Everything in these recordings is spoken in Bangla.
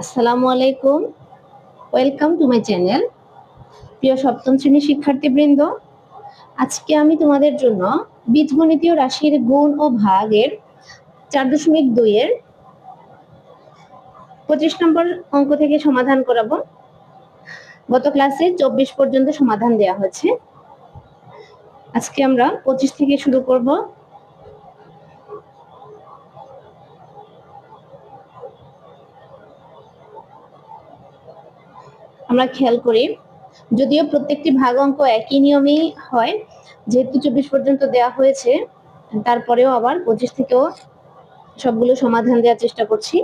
আসসালামু আলাইকুম। ওয়েলকাম টু মাই চ্যানেল প্রিয় সপ্তম শ্রেণির শিক্ষার্থীবৃন্দ, আজকে আমি তোমাদের জন্য বীজগণিতীয় রাশির গুণ ও ভাগের চার দশমিক দুইয়ের পঁচিশ নম্বর অঙ্ক থেকে সমাধান করাবো। গত ক্লাসে চব্বিশ পর্যন্ত সমাধান দেওয়া হয়েছে। আজকে আমরা পঁচিশ থেকে শুরু করব। আমরা খেয়াল করি, যদিও প্রত্যেকটি ভাগ অঙ্ক একই নিয়মেই হয়, যেহেতু চব্বিশ পর্যন্ত দেওয়া হয়েছে, তারপরেও আবার পঁচিশ থেকেও সবগুলো সমাধান দেওয়ার চেষ্টা করছি।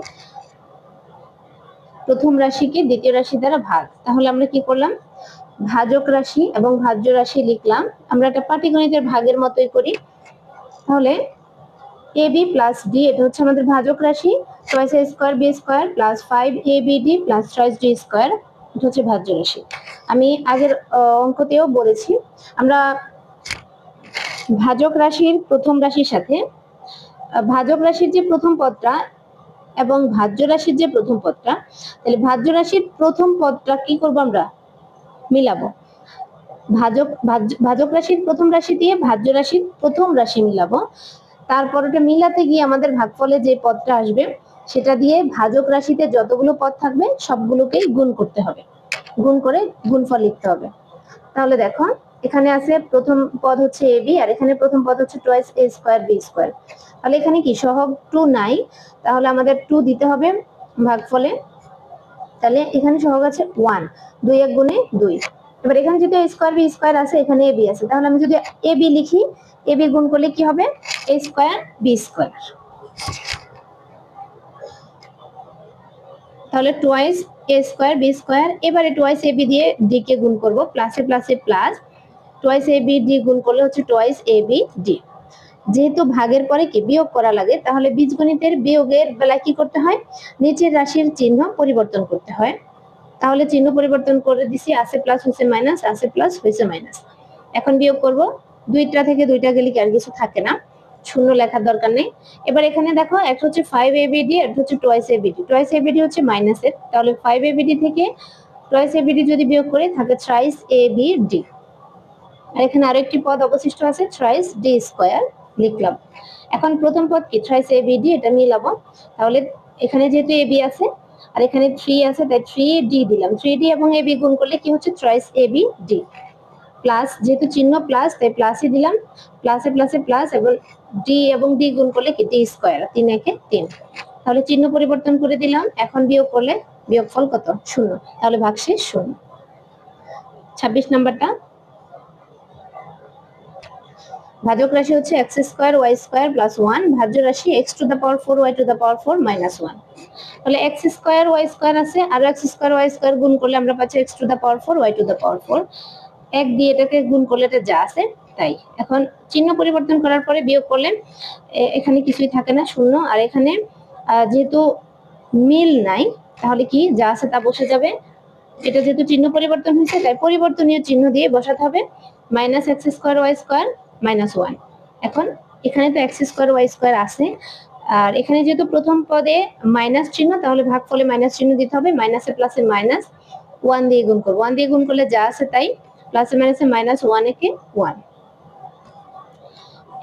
প্রথম রাশিকে দ্বিতীয় রাশি দ্বারা ভাগ। তাহলে আমরা কি করলাম? ভাজক রাশি এবং ভাজ্য রাশি লিখলাম। আমরা একটা পাটিগণিতের ভাগের মতোই করি। তাহলে এ বি প্লাস ডি, এটা হচ্ছে আমাদের ভাজক রাশি। A square B square plus five A B D plus twice D square এটা হচ্ছে ভাজ্য রাশি আমি আগের অঙ্কতেও বলেছি, আমরা ভাজক রাশির প্রথম রাশির সাথে ভাজক রাশির যে প্রথম পদটা এবং ভাজ্য রাশির যে প্রথম পদটা, তাহলে ভাজ্য রাশির প্রথম পদটা কি করব আমরা? মিলাবো। ভাজক ভাজক রাশির প্রথম রাশি দিয়ে ভাজ্য রাশির প্রথম রাশি মিলাবো। তারপর ওটা মিলাতে গিয়ে আমাদের ভাগফলে যে পদটা আসবে সেটা দিয়ে ভাজক রাশিতে যতগুলো পদ থাকবে সবগুলোকেই গুণ করতে হবে। গুণ করে গুণফল লিখতে হবে। তাহলে দেখো, এখানে আছে প্রথম পদ হচ্ছে এ বি, আর এখানে প্রথম পদ হচ্ছে twice A square B square. তাহলে এখানে কি সহগ টু নাই? তাহলে আমাদের টু দিতে হবে ভাগফলে। তাহলে এখানে সহগ আছে ওয়ান, দুই এক গুণে দুই। এবার এখানে যদি স্কোয়ার বি স্কোয়ার আছে, এখানে এ বি আছে। তাহলে আমি যদি এ বি লিখি, এ বি গুণ করলে কি হবে? A square B square. তাহলে twice A square B square এবারে টোয়াইস এ বি দিয়ে ডি কে গুণ করব প্লাসে প্লাসে plus twice A B D গুণ করলে হচ্ছে টোয়াইস এ বি ডি যেহেতু ভাগের পরে কি বিয়োগ করা লাগে, তাহলে বীজগণিতের বিয়োগের বেলায় কি করতে হয়? নিচের রাশির চিহ্ন পরিবর্তন করতে হয়। তাহলে চিহ্ন পরিবর্তন করে দিছি আছে প্লাস হয়েছে মাইনাস আছে প্লাস হয়েছে মাইনাস এখন বিয়োগ করব, দুইটা থেকে দুইটা গেলে কি আর কিছু থাকে না। শূন্য লেখার দরকার নেই এবার এখানে দেখো একটা হচ্ছে ফাইভ এবিডি একটা হচ্ছে টোয়াইস এবিডি টোয়াইস এবিডি হচ্ছে মাইনাসের তাহলে ফাইভ এবিডি থেকে টোয়াইস এবিডি যদি বিয়োগ করি থাকে থ্রাইস এ বি ডি আর এখানে আরও একটি পদ অবশিষ্ট আছে থ্রাইস ডি স্কোয়ার লিখলাম এখন প্রথম পদ কি থ্রাইস এ বি ডি এটা মিলাবো তাহলে এখানে যেহেতু এ বি আছে আর এখানে থ্রি আছে তাই থ্রি ডি দিলাম থ্রি ডি এবং এ বি গুণ করলে কি হচ্ছে thrice A B D plus যেহেতু চিহ্ন প্লাস তাই প্লাসই দিলাম। প্লাসে প্লাসে প্লাস এবং ডি এবং ডি গুণ করলে কি? ডি স্কোয়ার তিন একে তিন। তাহলে চিহ্ন পরিবর্তন করে দিলাম। এখন বিয়োগ করলে বিয়োগ ফল কত? শূন্য। তাহলে ভাগশেষ শূন্য। ছাব্বিশ নাম্বারটা। ভাজক রাশি হচ্ছে X square Y square plus one ভাজ্য রাশি X to the power four Y to the power four minus one তাহলে এক্স স্কোয়ার ওয়াই স্কোয়ার আছে। আর এক্স স্কোয়ার ওয়াই স্কোয়ার গুণ করলে আমরা পাচ্ছি X to the power four Y to the power four এক দিয়ে এটাকে গুণ করলে এটা যা আছে, তাই। এখন চিহ্ন পরিবর্তন করার পরে বিয়োগ করলে এখানে কিছুই থাকে না, শূন্য। আর এখানে যেহেতু মিল নাই, তাহলে কি যা আছে তা বসে যাবে। এটা যেহেতু চিহ্ন পরিবর্তন হয়েছে, তাই পরিবর্তনীয় চিহ্ন দিয়ে বসাতে হবে। Minus X square Y square minus one. এখন এখানে তো এক্স স্কোয়ার ওয়াই স্কোয়ার আছে। আর এখানে যেহেতু প্রথম পদে মাইনাস চিহ্ন, তাহলে ভাগ ফলে মাইনাস চিহ্ন দিতে হবে। মাইনাসে প্লাসে মাইনাস ওয়ান দিয়ে গুণ করব। ওয়ান দিয়ে গুণ করলে যা আছে তাই প্লাসে মাইনাসে মাইনাস ওয়ান একে ওয়ান।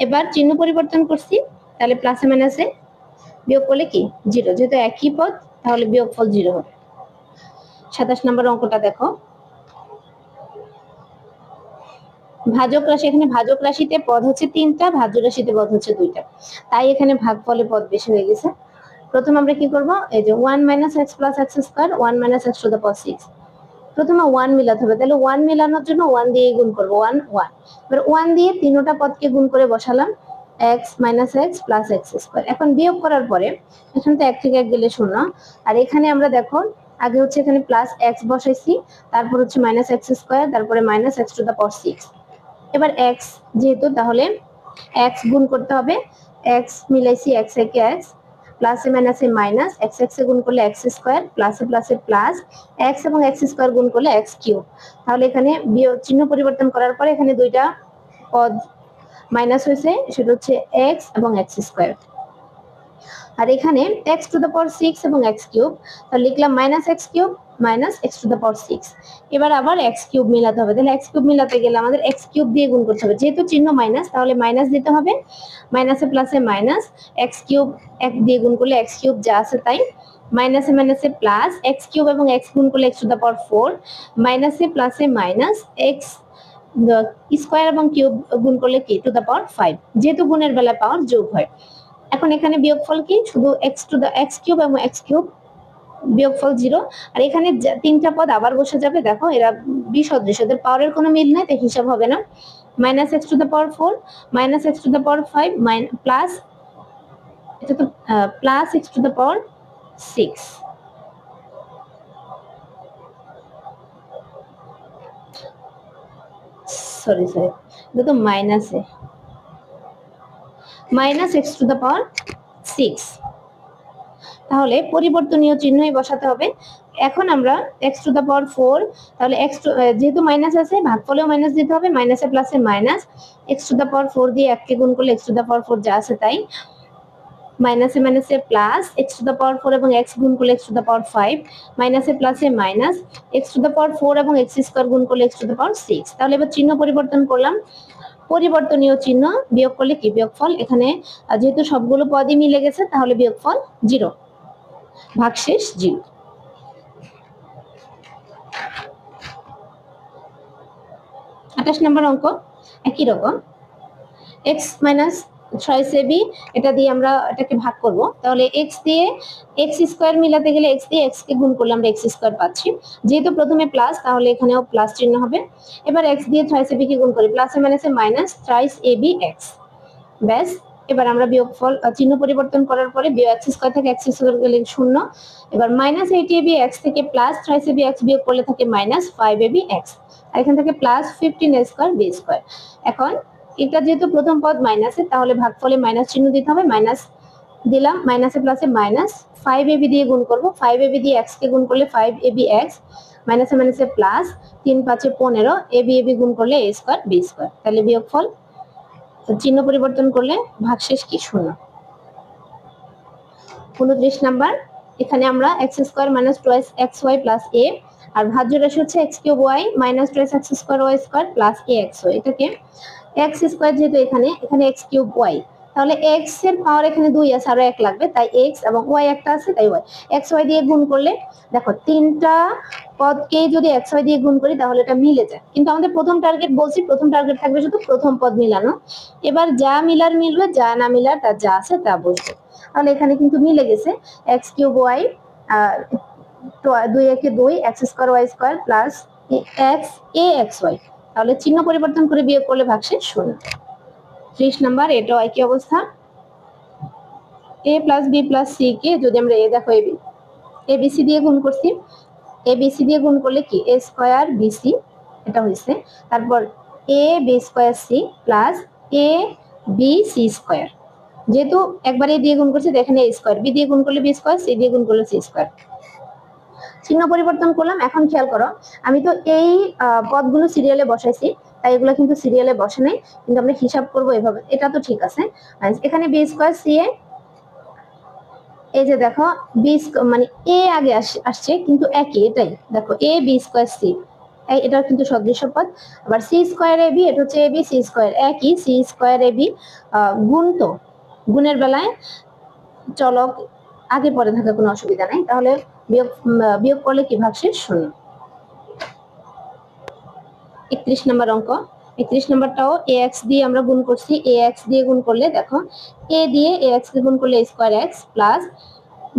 এবার চিহ্ন পরিবর্তন করছি, তাহলে প্লাসে মাইনাসে বিয়োগ করলে কি? জিরো। যেহেতু একই পদ, তাহলে বিয়োগ ফল জিরো হবে। সাতাশ নম্বর অঙ্কটা দেখো। ভাজক রাশি, এখানে ভাজক রাশিতে পদ হচ্ছে তিনটা, ভাজ্য রাশিতে পদ হচ্ছে দুইটা। তাই এখানে ভাগ ফলে পদ বেশি হয়ে গেছে। প্রথম আমরা কি করব? এই যে one minus X plus X square, one minus X to the power six. প্রথমে ওয়ান মিলাতে হবে, তাহলে ওয়ান মিলানোর জন্য ওয়ান দিয়ে গুণ করব ওয়ান ওয়ান এবার ওয়ান দিয়ে তিনোটা পদকে গুণ করে বসালাম X minus X plus X square এখন বিয়োগ করার পরে এখান থেকে এক থেকে এক গেলে শূন্য, আর এখানে আমরা দেখো, আগে হচ্ছে এখানে প্লাস এক্স বসাইছি, তারপর হচ্ছে মাইনাস এক্স স্কোয়ার তারপরে minus X to the power six এবার এক্স যেহেতু, তাহলে এক্স গুণ করতে হবে এক্স মিলাইছি এক্স একে এক্স প্লাসে মাইনাসে মাইনাস এক্স এক্স এ গুণ করলে এক্স স্কোয়ার প্লাসে প্লাসে প্লাস এক্স এবং এক্স স্কোয়ার গুণ করলে এক্স কিউব তাহলে এখানে চিহ্ন পরিবর্তন করার পরে এখানে দুইটা পদ মাইনাস হয়েছে, সেটা হচ্ছে এক্স এবং এক্স স্কোয়ার আর এখানে X to the power six এবং এক্স কিউব তাহলে লিখলাম minus X cube minus X to the power six এবার আবার এক্স কিউব মিলাতে হবে। তাহলে এক্স কিউব মিলাতে গেলে আমাদের এক্স কিউব দিয়ে গুণ করতে হবে। যেহেতু চিহ্ন মাইনাস তাহলে মাইনাস দিতে হবে। মাইনাসে প্লাসে মাইনাস এক্স কিউব এক দিয়ে গুণ করলে এক্স কিউব যা আছে তাই। মাইনাসে মাইনাসে প্লাস এক্স কিউব এবং এক্স গুণ করলে X to the power four মাইনাসে প্লাসে মাইনাস এক্স স্কোয়ার এবং কিউব গুণ করলে কি টু দ্য পাওয়ার ফাইভ যেহেতু গুণের বেলা পাওয়ার যোগ হয়। এখন এখানে বিয়োগফল কি? শুধু X to the X cube এবং এক্স কিউব বিয়োগফল জিরো আর এখানে তিনটা পদ আবার বসে যাবে, দেখো, এরা বিসদৃশ, এদের পাওয়ারের কোনো মিল নাই তাই হিসাব হবে না। Minus X to the power four minus X to the power five mine plus এটা তো plus X to the power six sorry sorry এটা তো মাইনাসে minus X to the power six. তাহলে পরিবর্তনীয় চিহ্নই বসাতে হবে। এখন আমরা X to the power four, তাহলে এক্স টু যেহেতু মাইনাস আছে, ভাগফলেও মাইনাস দিতে হবে, মাইনাসে প্লাসে minus. X to the power four দিয়ে এককে গুণ করলে X to the power four যা আছে তাই। মাইনাসে মাইনাসে plus X to the power four এবং এক্স গুণ করলে X to the power five. মাইনাসে প্লাসে minus, X to the power four এবং এক্স স্কোয়ার গুণ করলে X to the power six. তাহলে এবার চিহ্ন পরিবর্তন করলাম। পরিবর্তনীয় চিহ্ন বিয়োগ করলে কি? বিয়োগফল। এখানে যেহেতু সবগুলো পদই মিলে গেছে, তাহলে বিয়োগফল জিরো। ভাগশেষ জিরো। আঠাশ নম্বর অঙ্ক একই রকম। এক্স মাইনাস ছয় সেবি এটা দিয়ে আমরা এটাকে ভাগ করব। তাহলে এক্স দিয়ে এক্স স্কোয়ার মিলাতে গেলে এক্স দিয়ে এক্স কে গুণ করলে আমরা এক্স স্কোয়ার পাচ্ছি। যেহেতু প্রথমে প্লাস তাহলে এখানেও প্লাস চিহ্ন হবে। এবার এক্স দিয়ে ছয় সেবি কে গুণ করি প্লাসে মাইনাসে minus thrice A B X ব্যাস, এবার আমরা বিয়োগফল চিহ্ন পরিবর্তন করার পরে এক্স স্কোয়ার থেকে এক্স স্কোয়ার গেলে শূন্য। এবার minus eight A B X থেকে plus thrice A B X বিয়োগ করলে থাকে minus five A B X আর এখান থেকে plus fifteen square B square এখন এটা যেহেতু প্রথম পদ মাইনাসে তাহলে ভাগফলে মাইনাস চিহ্ন দিতে হবে মাইনাস দিলাম মাইনাসে প্লাসে মাইনাস ফাইভ এবি দিয়ে গুণ করব ফাইভ এবি দিয়ে এক্স কে গুণ করলে ফাইভ এবি এক্স মাইনাসে মাইনাসে প্লাস তিন পাঁচে পনেরো এবি এবি গুণ করলে এ স্কোয়ার বি স্কোয়ার তাহলে বিয়োগফল, চিহ্ন পরিবর্তন করলে ভাগশেষ কি শূন্য। উনত্রিশ নাম্বার, এখানে আমরা X square minus twice X Y plus A আর ভাজ্য রাশি হচ্ছে X cube Y minus twice X square Y square plus A X Y এটাকে এক্স স্কোয়ার যেহেতু এখানে এখানে এক্স কিউব ওয়াই তাহলে এক্সের পাওয়ার এখানে দুই আছে, আরও এক লাগবে, তাই এক্স এবং ওয়াই একটা আছে, তাই ওয়াই এক্স ওয়াই দিয়ে গুণ করলে, দেখো তিনটা পদকে যদি এক্স ওয়াই দিয়ে গুণ করি, তাহলে এটা মিলে যায়। কিন্তু আমাদের প্রথম টার্গেট বলছি, প্রথম টার্গেট থাকবে শুধু প্রথম পদ মিলানো। এবার যা মিলার মিলবে, যা না মিলার, তার যা আছে, তা বসবে। তাহলে এখানে কিন্তু মিলে গেছে এক্স কিউব ওয়াই দুই একে দুই X square Y square plus X A X Y তাহলে চিহ্ন পরিবর্তন করে বিয়োগ করলে ভাগশেষ শূন্য ত্রিশ নাম্বার এটা একই অবস্থা। A plus B plus C কে যদি আমরা এ দেখো, এ বি সি দিয়ে গুণ করছি। এ বি, সি দিয়ে গুণ করলে কি? এ স্কোয়ার বি সি এটা হয়েছে। তারপর A B square C plus A B C square যেহেতু একবার এ দিয়ে গুণ করছি, তো এখানে এ স্কোয়ার বি দিয়ে গুণ করলে বি স্কোয়ার সি দিয়ে গুণ করলে সি স্কোয়ার চিহ্ন পরিবর্তন করলাম, এখন খেয়াল করো, আমি তো এই পদগুলো সিরিয়ালে বসাইছি, তাই এগুলো কিন্তু সিরিয়ালে বসে নাই, কিন্তু আমরা হিসাব করব এভাবে, এটা তো ঠিক আছে। এখানে বি স্কোয়ার সি এ, এই যে দেখো বি মানে এ আগে আসছে, কিন্তু একই, এটাই, দেখো এ বি স্কোয়ার সি এটা কিন্তু সদৃশ্য পদ, আবার সি স্কোয়ার এ বি এটা হচ্ছে এ বি সি স্কোয়ার একই সি স্কোয়ার এ বি গুণ তো, গুণের বেলায় চলক আগে পরে থাকা কোনো অসুবিধা নাই, তাহলে বিয়োগ বিয়োগ করলে কি ভাগশেষ শূন্য একত্রিশ নম্বর অঙ্ক। একত্রিশ নম্বরটাও এ এক্স দিয়ে আমরা গুণ করছি। এ এক্স দিয়ে গুণ করলে দেখো এ দিয়ে এ এক্স গুণ করলে square X plus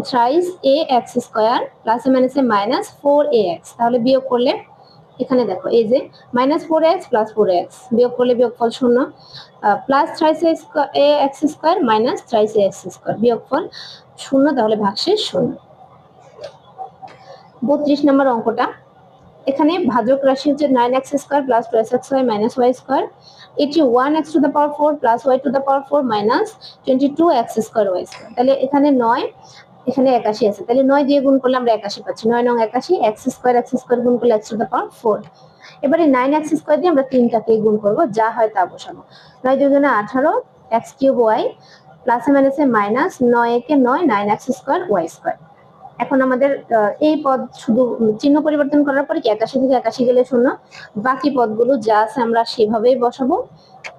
thrice A X square plus মাইনাসে মাইনাস ফোর এ এক্স তাহলে বিয়োগ করলে এখানে দেখো, এই যে minus four X plus four X বিয়োগ করলে বিয়োগফল শূন্য। Plus thrice A X square minus thrice A X square বিয়োগফল শূন্য, তাহলে ভাগশেষ শূন্য। বত্রিশ নম্বর অঙ্কটা। এখানে ভাজক রাশি হচ্ছে nine X square plus two X Y minus Y square এটি one X to the power four plus Y to the power four minus twenty two X square Y square তাহলে এখানে নয়, এখানে একাশি আছে। তাহলে নয় দিয়ে গুণ করলে আমরা একাশি পাচ্ছি। নয় নং একাশি এক্স স্কোয়ার এক্স স্কোয়ার গুণ করলে X to the power four এবারে নাইন এক্স স্কোয়ার দিয়ে আমরা তিনটাকে গুণ করব, যা হয় তা বসাবো। নয় দুই দুজনে আঠারো এক্স কিউব ওয়াই প্লাসে মাইনাসে মাইনাস নয় একে নয় nine X square Y square এখন আমাদের এই পদ শুধু চিহ্ন পরিবর্তন করার পরে কি একাশি থেকে একাশি গেলে শূন্য? বাকি পদগুলো যা আছে আমরা সেভাবেই বসাবো।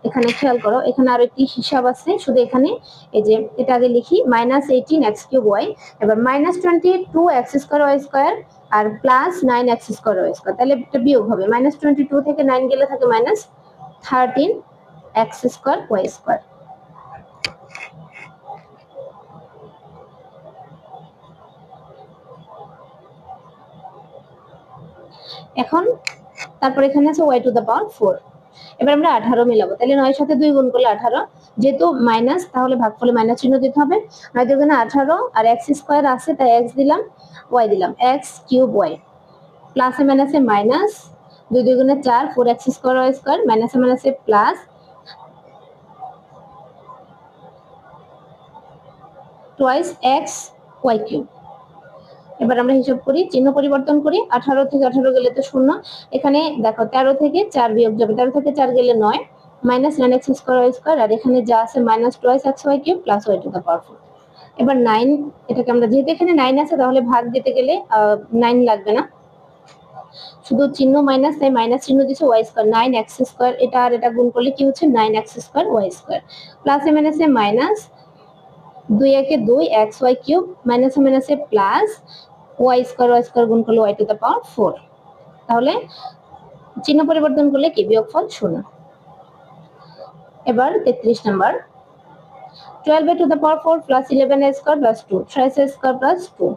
এখানে খেয়াল করো, এখানে আরও একটি হিসাব আছে, শুধু এখানে। এই যে এটা আগে লিখি minus eighteen x cube y এবার minus twenty two x square y square আর plus nine x square y square তাহলে এটা বিয়োগ হবে মাইনাস টোয়েন্টি টু থেকে নাইন গেলে থাকে minus thirteen x square y square এখন, তারপর এখানে আছে y to the power four এবার আমরা আঠারো মিলাবো, তাহলে নয়ের সাথে দুই গুণ করলে আঠারো, যেহেতু মাইনাস তাহলে ভাগ ভাগফলে মাইনাস চিহ্ন দিতে হবে। নয় দুগুণে আঠারো আর এক্স স্কোয়ার আছে, তাই এক্স দিলাম ওয়াই দিলাম এক্স কিউব ওয়াই প্লাসে মাইনাসে মাইনাস দুই দুই গুণে চার four x square y square মাইনাসে মাইনাসে plus twice x y cube এবার আমরা হিসাব করি, চিহ্ন পরিবর্তন করি, আঠারো থেকে আঠারো গেলে তো শূন্য। এখানে দেখো, তেরো থেকে চার বিয়োগ যাবে, তেরো থেকে চার গেলে নয় minus nine x square y square আর এখানে যা আছে minus twice x y cube plus y to the power four এবার নাইন এটাকে আমরা যেহেতু এখানে নাইন আছে, তাহলে ভাগ দিতে গেলে নাইন লাগবে না। শুধু চিহ্ন মাইনাস তাই মাইনাস চিহ্ন দিচ্ছে y square nine x square এটা আর এটা গুণ করলে কি হচ্ছে? Nine x square y square প্লাসে মাইনাসে মাইনাস দুই একে দুই এক্স ওয়াই কিউব মাইনাসে মাইনাসে plus y square y square গুণ করলে y to the power four তাহলে চিহ্ন পরিবর্তন করলে কি? বিয়োগফল শূন্য। এবার তেত্রিশ number. Twelve to the power four plus eleven square plus two a square plus two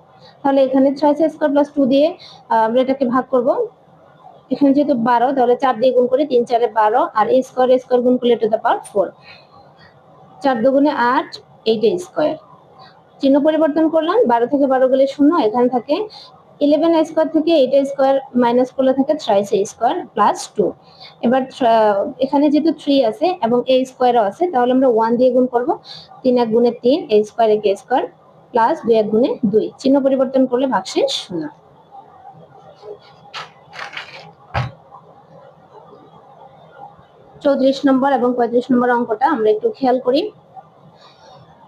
তাহলে এখানে thrice a square plus two দিয়ে আমরা এটাকে ভাগ করব। এখানে যেহেতু বারো, তাহলে চার দিয়ে গুণ করে, তিন, চারে বারো, আর স্কোয়ার স্কোয়ার গুণ করলে টু দ্য পাওয়ার ফোর চার দুগুণে আট এইট স্কোয়ার। চিহ্ন পরিবর্তন করলাম, বারো থেকে বারো গেলে শূন্য, এখানে থাকে ইলেভেন স্কোয়ার থেকে এইট স্কোয়ার মাইনাস করলে থাকে thrice a square plus two এবার এখানে যেহেতু থ্রি আছে এবং এ স্কোয়ারও আছে, তাহলে আমরা ওয়ান দিয়ে গুণ করব। তিন এক গুণে তিন এ স্কোয়ার এক স্কোয়ার প্লাস দুই এক গুণে দুই। চিহ্ন পরিবর্তন করলে ভাগশেষ শূন্য। চৌত্রিশ নম্বর এবং পঁয়ত্রিশ নম্বর অঙ্কটা আমরা একটু খেয়াল করি।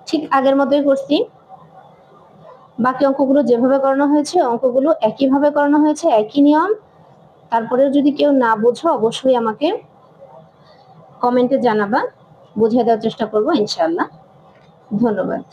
ঠিক আগের মতোই করছি বাকি অঙ্কগুলো যেভাবে করানো হয়েছে, অঙ্কগুলো একইভাবে করানো হয়েছে, একই নিয়ম। তারপরে যদি কেউ না বোঝো, অবশ্যই আমাকে কমেন্টে জানাবা। বুঝিয়ে দেওয়ার চেষ্টা করব ইনশাল্লাহ ধন্যবাদ।